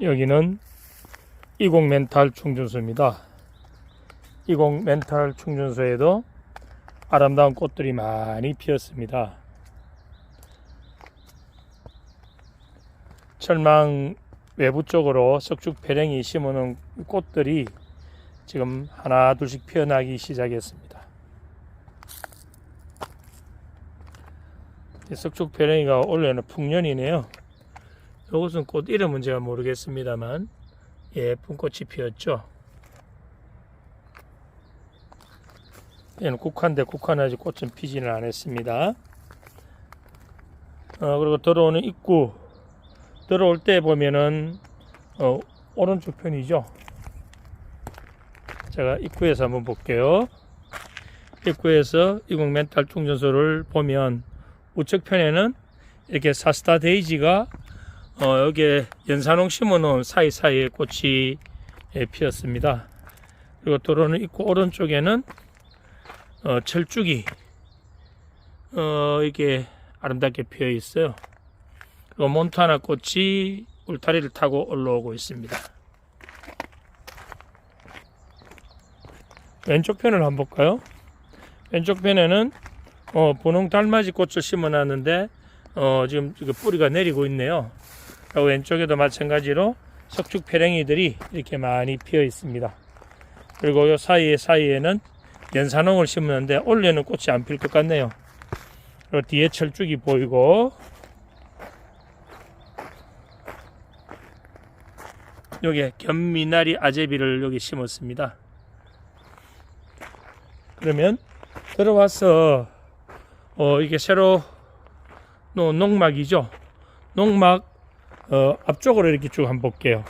여기는 이공 멘탈 충전소입니다. 이공 멘탈 충전소에도 아름다운 꽃들이 많이 피었습니다. 철망 외부 쪽으로 석축 배랭이 심어놓은 꽃들이 지금 하나 둘씩 피어나기 시작했습니다. 이 석축 배랭이가 원래는 풍년이네요. 이것은 꽃 이름은 제가 모르겠습니다만 예쁜 꽃이 피었죠. 얘는 국화인데 국화는 아직 꽃은 피지는 않았습니다. 어, 그리고 들어오는 입구 들어올 때 보면은 어, 오른쪽 편이죠. 제가 입구에서 한번 볼게요. 입구에서 이국 멘탈 충전소를 보면 우측 편에는 이렇게 사스타 데이지가 어, 여기에 연산홍 심어놓은 사이사이에 꽃이 예, 피었습니다. 그리고 도로는 입구 오른쪽에는 어, 철쭉이 어, 이게 아름답게 피어 있어요. 그리고 몬타나 꽃이 울타리를 타고 올라오고 있습니다. 왼쪽 편을 한번 볼까요? 왼쪽 편에는 어, 분홍 달맞이 꽃을 심어놨는데 어, 지금 뿌리가 내리고 있네요. 그리고 왼쪽에도 마찬가지로 석축 페랭이들이 이렇게 많이 피어 있습니다. 그리고 요 사이에 사이에는 연산홍을 심었는데 올해는 꽃이 안 필 것 같네요. 그리고 뒤에 철쭉이 보이고 여기에 견미나리 아제비를 여기 심었습니다. 그러면 들어와서 어 이게 새로 농막이죠. 농막 어 앞쪽으로 이렇게 쭉 한번 볼게요.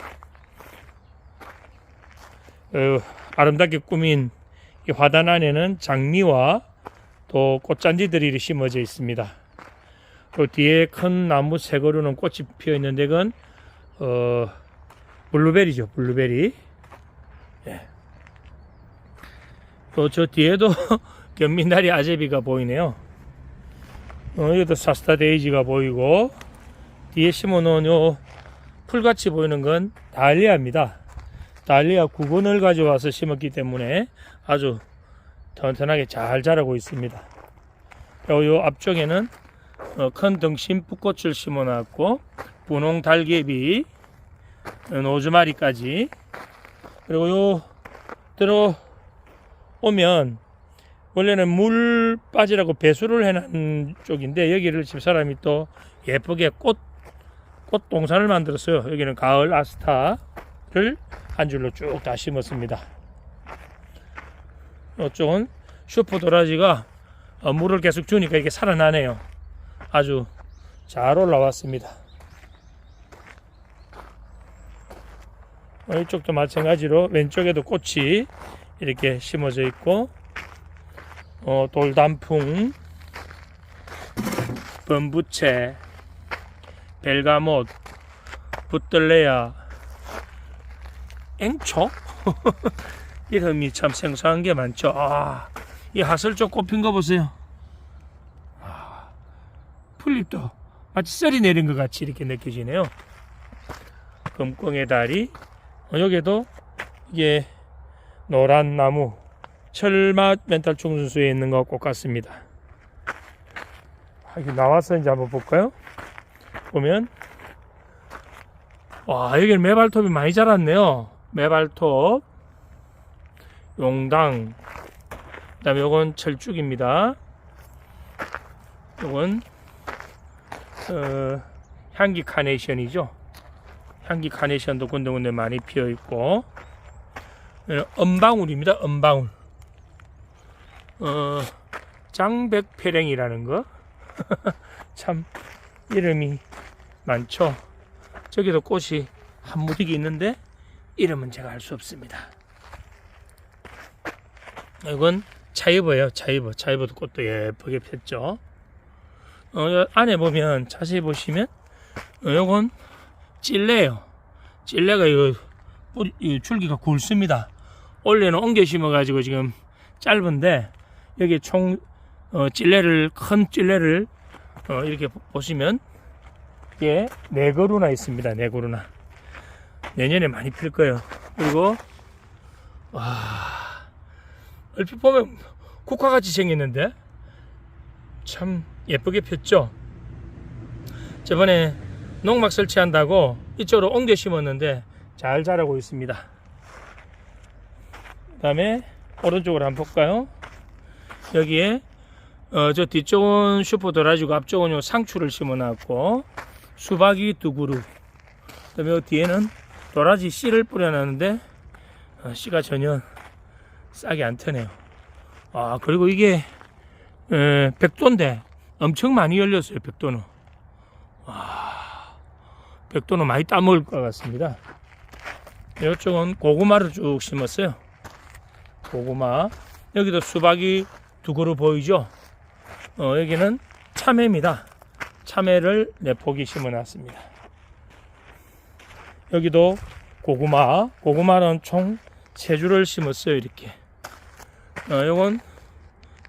어, 아름답게 꾸민 이 화단 안에는 장미와 또 꽃잔디들이 심어져 있습니다. 그 뒤에 큰 나무 세 그루는 꽃이 피어 있는데 그건 어 블루베리죠, 블루베리. 예. 또저 뒤에도 견민다리 아제비가 보이네요. 어, 여기도 사스타 데이지가 보이고 뒤에 심어놓은 요 풀같이 보이는 건 달리아입니다. 달리아 9근을 가져와서 심었기 때문에 아주 튼튼하게 잘 자라고 있습니다. 그리고 요 앞쪽에는 어, 큰 등심 풋꽃을 심어놨고 분홍 달개비 노즈마리까지 그리고 요 들어오면 원래는 물 빠지라고 배수를 해놓은 쪽인데 여기를 집사람이 또 예쁘게 꽃, 꽃 동산을 만들었어요. 여기는 가을 아스타를 한 줄로 쭉 다 심었습니다. 이쪽은 슈퍼 도라지가 어, 물을 계속 주니까 이게 살아나네요. 아주 잘 올라왔습니다. 어, 이쪽도 마찬가지로 왼쪽에도 꽃이 이렇게 심어져 있고 어, 돌단풍, 범부채, 벨가못, 붙들레야, 앵초? 이름이 참 생소한 게 많죠. 아, 이 하슬쪽 꽃핀 거 보세요. 아, 풀잎도 마치 썰이 내린 것 같이 이렇게 느껴지네요. 금꽁의 다리, 어, 여기도 이게 노란 나무, 철맛 멘탈 충전소에 있는 것과 같습니다. 아, 이게 나와서 이제 한번 볼까요? 보면 와 여기는 메발톱이 많이 자랐네요. 메발톱, 용당, 그 다음에 요건 철쭉입니다. 요건 어, 향기 카네이션이죠. 향기 카네이션도 군데군데 많이 피어 있고 얘는 은방울입니다. 은방울. 어, 장백패랭이라는 거. 참 이름이 많죠. 저기도 꽃이 한 무더기 있는데 이름은 제가 알 수 없습니다. 이건 차이버예요. 차이버. 차이버도 꽃도 예쁘게 폈죠. 어, 여- 안에 보면 자세히 보시면 어, 요건 찔레요. 찔레가 이거 줄기가 굵습니다. 원래는 옮겨 심어가지고 지금 짧은데 여기 총 어, 찔레를 큰 찔레를 어, 이렇게 보- 보시면 이게 네 그루나 있습니다. 네 그루나. 내년에 많이 필 거예요. 그리고 와 얼핏 보면 국화같이 생겼는데 참 예쁘게 폈죠. 저번에 농막 설치한다고 이쪽으로 옮겨 심었는데 잘 자라고 있습니다. 그 다음에 오른쪽으로 한번 볼까요? 여기에 어, 저 뒤쪽은 슈퍼 도라지고 앞쪽은 요 상추를 심어놨고 수박이 두 그루 그다음에 요 뒤에는 도라지 씨를 뿌려놨는데 어, 씨가 전혀 싹이 안 트네요. 아 그리고 이게 에, 백도인데 엄청 많이 열렸어요 백도는. 와 백도는 많이 따먹을 것 같습니다. 이쪽은 고구마를 쭉 심었어요. 고구마 여기도 수박이 두 그루 보이죠? 어, 여기는 참외입니다. 참외를 네 포기 심어놨습니다. 여기도 고구마, 고구마는 총세 줄을 심었어요. 이렇게. 어, 요건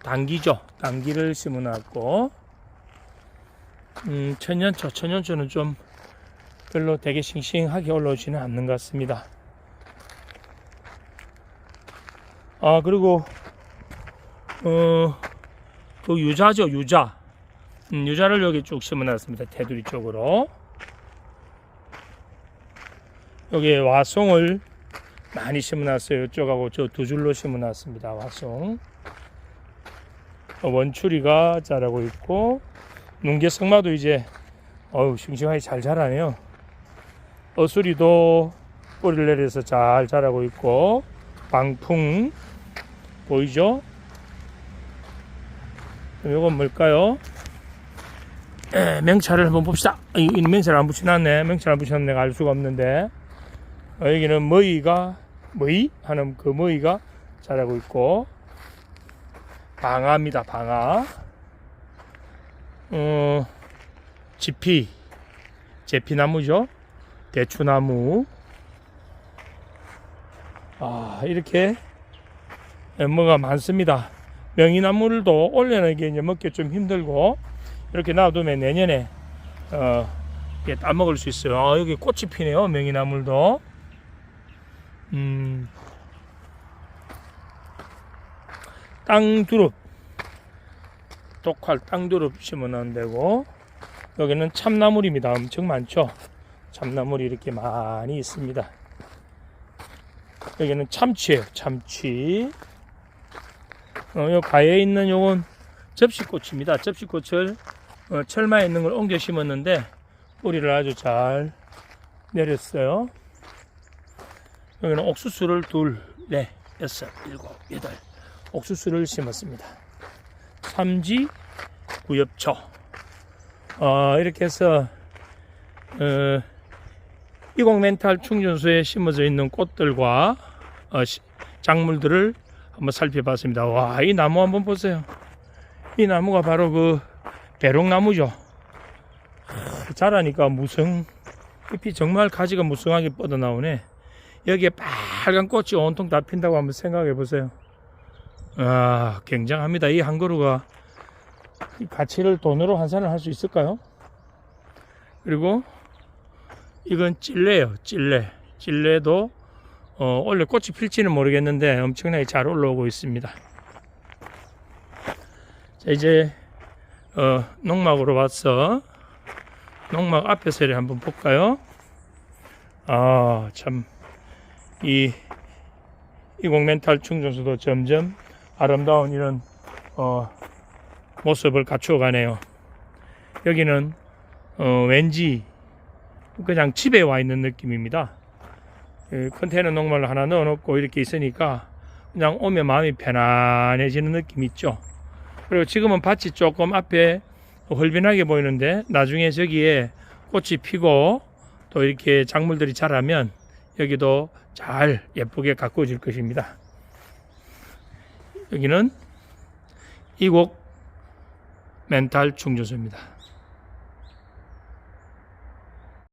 당기죠. 당기를 심어놨고, 음, 천년초, 천년초는 좀 별로 되게 싱싱하게 올라오지는 않는 것 같습니다. 아, 그리고, 어, 그 유자죠, 유자. 음, 유자를 여기 쭉 심어놨습니다. 테두리 쪽으로. 여기에 와송을 많이 심어놨어요. 이쪽하고 저 두 줄로 심어놨습니다. 와송. 어, 원추리가 자라고 있고, 눈개 성마도 이제, 어우, 싱싱하게 잘 자라네요. 어수리도 뿌리를 내려서 잘 자라고 있고, 방풍, 보이죠? 이건 뭘까요? 에, 명찰을 한번 봅시다. 이, 이 명찰 안 붙여놨네. 명찰 안 붙여놨네. 알 수가 없는데. 어, 여기는 머이가, 머이? 하는 그 머이가 자라고 있고, 방아입니다. 방아. 어, 지피. 제피나무죠. 대추나무. 아, 이렇게 뭐가 많습니다. 명이나물도 올려내기 이제 먹기 좀 힘들고 이렇게 놔두면 내년에 어 따먹을 수 있어요. 아, 여기 꽃이 피네요. 명이나물도. 음. 땅두릅. 독활 땅두릅 심어놓은 데고 여기는 참나물입니다. 엄청 많죠. 참나물이 이렇게 많이 있습니다. 여기는 참치예요. 참치. 어, 요 가에 있는 요건 접시꽃입니다. 접시꽃을 어, 철마에 있는 걸 옮겨 심었는데 뿌리를 아주 잘 내렸어요. 여기는 옥수수를 둘, 넷, 여섯, 일곱, 여덟 옥수수를 심었습니다. 삼지, 구엽초 어, 이렇게 해서 어, 이공 멘탈 충전소에 심어져 있는 꽃들과 어, 시- 작물들을 한번 살펴봤습니다. 와, 이 나무 한번 보세요. 이 나무가 바로 그 대롱나무죠. 하, 자라니까 무성, 잎이 정말 가지가 무성하게 뻗어나오네. 여기에 빨간 꽃이 온통 다 핀다고 한번 생각해 보세요. 아, 굉장합니다. 이 한 그루가 이 가치를 돈으로 환산을 할 수 있을까요? 그리고 이건 찔레예요. 찔레. 찔레도 어, 원래 꽃이 필지는 모르겠는데 엄청나게 잘 올라오고 있습니다. 자, 이제 어, 농막으로 와서 농막 앞에 서를 한번 볼까요? 아, 참, 이, 이공 멘탈 충전소도 점점 아름다운 이런, 어, 모습을 갖추어 가네요. 여기는, 어, 왠지 그냥 집에 와 있는 느낌입니다. 그 컨테이너 농말을 하나 넣어놓고 이렇게 있으니까 그냥 오면 마음이 편안해지는 느낌 있죠. 그리고 지금은 밭이 조금 앞에 헐빈하게 보이는데 나중에 저기에 꽃이 피고 또 이렇게 작물들이 자라면 여기도 잘 예쁘게 가꾸어질 것입니다. 여기는 이곡 멘탈 충전소입니다.